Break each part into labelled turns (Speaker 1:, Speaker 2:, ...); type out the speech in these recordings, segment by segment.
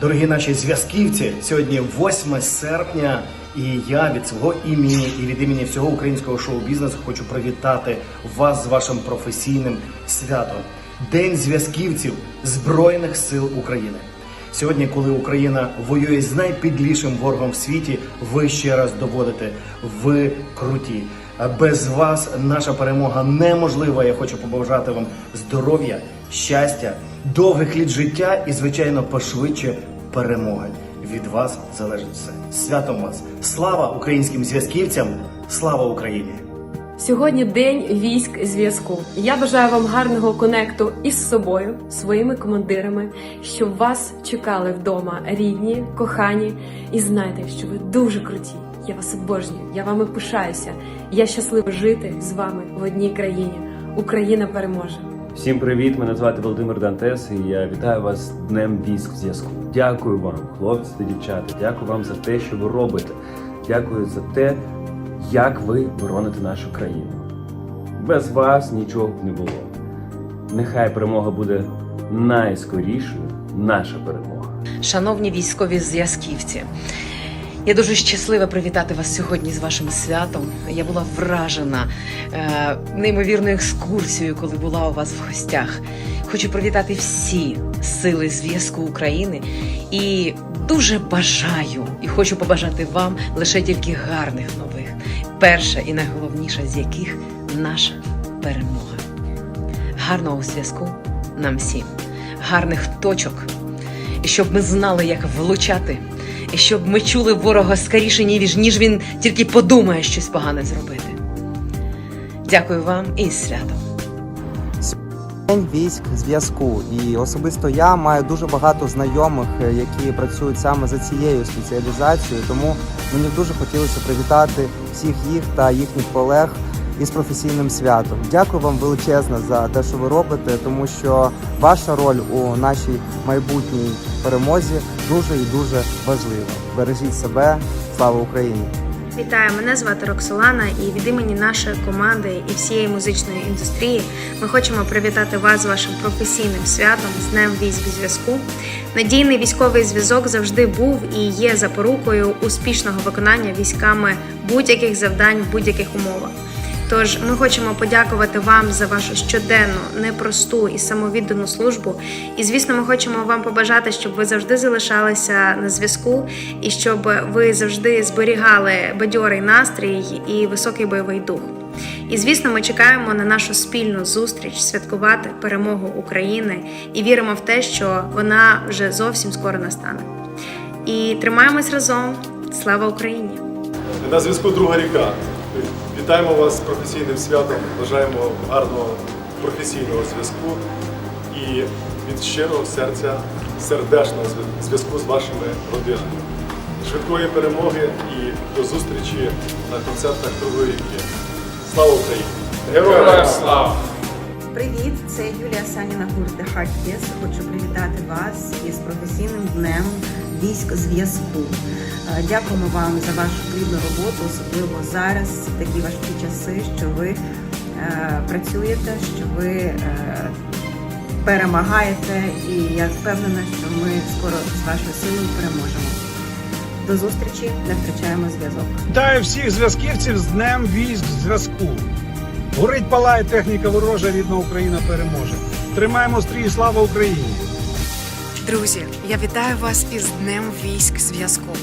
Speaker 1: Дорогі наші зв'язківці, сьогодні 8 серпня, і я від свого імені і від імені всього українського шоу-бізнесу хочу привітати вас з вашим професійним святом. День зв'язківців Збройних сил України. Сьогодні, коли Україна воює з найпідлішим ворогом в світі, ви ще раз доводите, ви круті. Без вас наша перемога неможлива. Я хочу побажати вам здоров'я, щастя, довгих літ життя і, звичайно, пошвидше перемоги. Від вас залежить все. Святом вас! Слава українським зв'язківцям! Слава Україні!
Speaker 2: Сьогодні день військ зв'язку. Я бажаю вам гарного конекту із собою, своїми командирами, щоб вас чекали вдома рідні, кохані, і знайте, що ви дуже круті. Я вас обожнюю, я вами пишаюся. Я щаслива жити з вами в одній країні. Україна переможе.
Speaker 3: Всім привіт! Мене звати Володимир Дантес, і я вітаю вас Днем військ в зв'язку. Дякую вам, хлопці та дівчата. Дякую вам за те, що ви робите. Дякую за те, як ви бороните нашу країну. Без вас нічого б не було. Нехай перемога буде найскорішою, наша перемога.
Speaker 4: Шановні військові зв'язківці, я дуже щаслива привітати вас сьогодні з вашим святом. Я була вражена е, неймовірною екскурсією, коли була у вас в гостях. Хочу привітати всі сили зв'язку України і дуже бажаю і хочу побажати вам лише тільки гарних нових. Перша і найголовніша з яких наша перемога. Гарного зв'язку нам всім, гарних точок, і щоб ми знали, як влучати, щоб ми чули ворога скоріше, ніж, ніж він тільки подумає щось погане зробити. Дякую вам і святом.
Speaker 5: День військ зв'язку. І особисто я маю дуже багато знайомих, е, які працюють саме за цією спеціалізацією. Тому мені дуже хотілося привітати всіх їх та їхніх колег із професійним святом. Дякую вам величезно за те, що ви робите, тому що ваша роль у нашій майбутній перемозі дуже і дуже важлива. Бережіть себе, слава Україні!
Speaker 6: Вітаю, мене звати Роксолана, і від імені нашої команди і всієї музичної індустрії ми хочемо привітати вас з вашим професійним святом з Днем військ зв'язку. Надійний військовий зв'язок завжди був і є запорукою успішного виконання військами будь-яких завдань в будь-яких умовах. Тож ми хочемо подякувати вам за вашу щоденну, непросту і самовіддану службу. І звісно, ми хочемо вам побажати, щоб ви завжди залишалися на зв'язку і щоб ви завжди зберігали бадьорий настрій і високий бойовий дух. І звісно, ми чекаємо на нашу спільну зустріч святкувати перемогу України і віримо в те, що вона вже зовсім скоро настане. І тримаємось разом. Слава Україні!
Speaker 7: На зв'язку друга ріка. Вітаємо вас з професійним святом, бажаємо гарного професійного зв'язку і від щирого серця сердечного зв'язку з вашими родинами. Швидкої перемоги і до зустрічі на концертах другої ріки. Слава Україні! Героям слава!
Speaker 8: Привіт, це Юлія Саніна гурт The Heart Yes. Хочу привітати вас із професійним днем військ зв'язку. Е, Дякуємо вам за вашу плідну роботу, особливо зараз, в такі важкі часи, що ви е, працюєте, що ви е, перемагаєте, і я впевнена, що ми скоро з вашою силою переможемо. До зустрічі, не втрачаємо зв'язок.
Speaker 9: Вітаю всіх зв'язківців з Днем військ зв'язку. Горить палає техніка ворожа, рідна Україна переможе. Тримаємо стрій, слава Україні!
Speaker 10: Друзі, я вітаю вас із Днем військ зв'язку.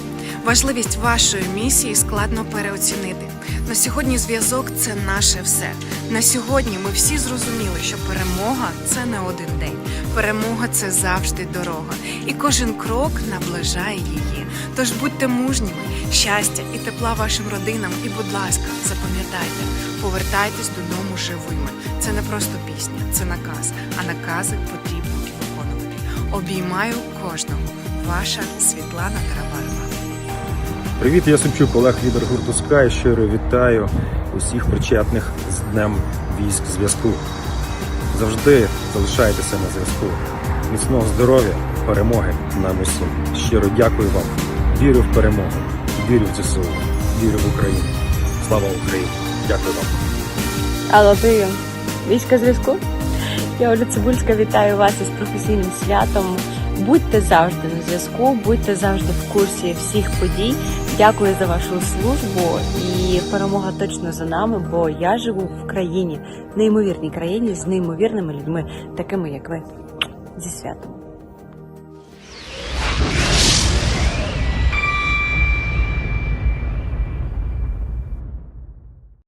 Speaker 10: Важливість вашої місії складно переоцінити. На сьогодні зв'язок це наше все. На сьогодні ми всі зрозуміли, що перемога це не один день. Перемога це завжди дорога, і кожен крок наближає її. Тож будьте мужніми, щастя і тепла вашим родинам. І, будь ласка, запам'ятайте, повертайтесь додому живими. Це не просто пісня, це наказ, а накази потрібно виконувати. Обіймаю кожного. Ваша Світлана Тарабарова.
Speaker 11: Привіт, я Собчук, Олег, лідер гурту Sky. Щиро вітаю усіх причетних з Днем військ зв'язку. Завжди залишайтеся на зв'язку. Міцного здоров'я, перемоги нам усім. Щиро дякую вам. Вірю в перемогу, вірю в ЗСУ, вірю в Україну. Слава Україні! Дякую вам.
Speaker 12: Алло, прийом. Війська зв'язку. Я Оля Цибульська вітаю вас із професійним святом. Будьте завжди на зв'язку, будьте завжди в курсі всіх подій. Дякую за вашу службу і перемога точно за нами, бо я живу в країні, неймовірній країні з неймовірними людьми, такими як ви. Зі святом.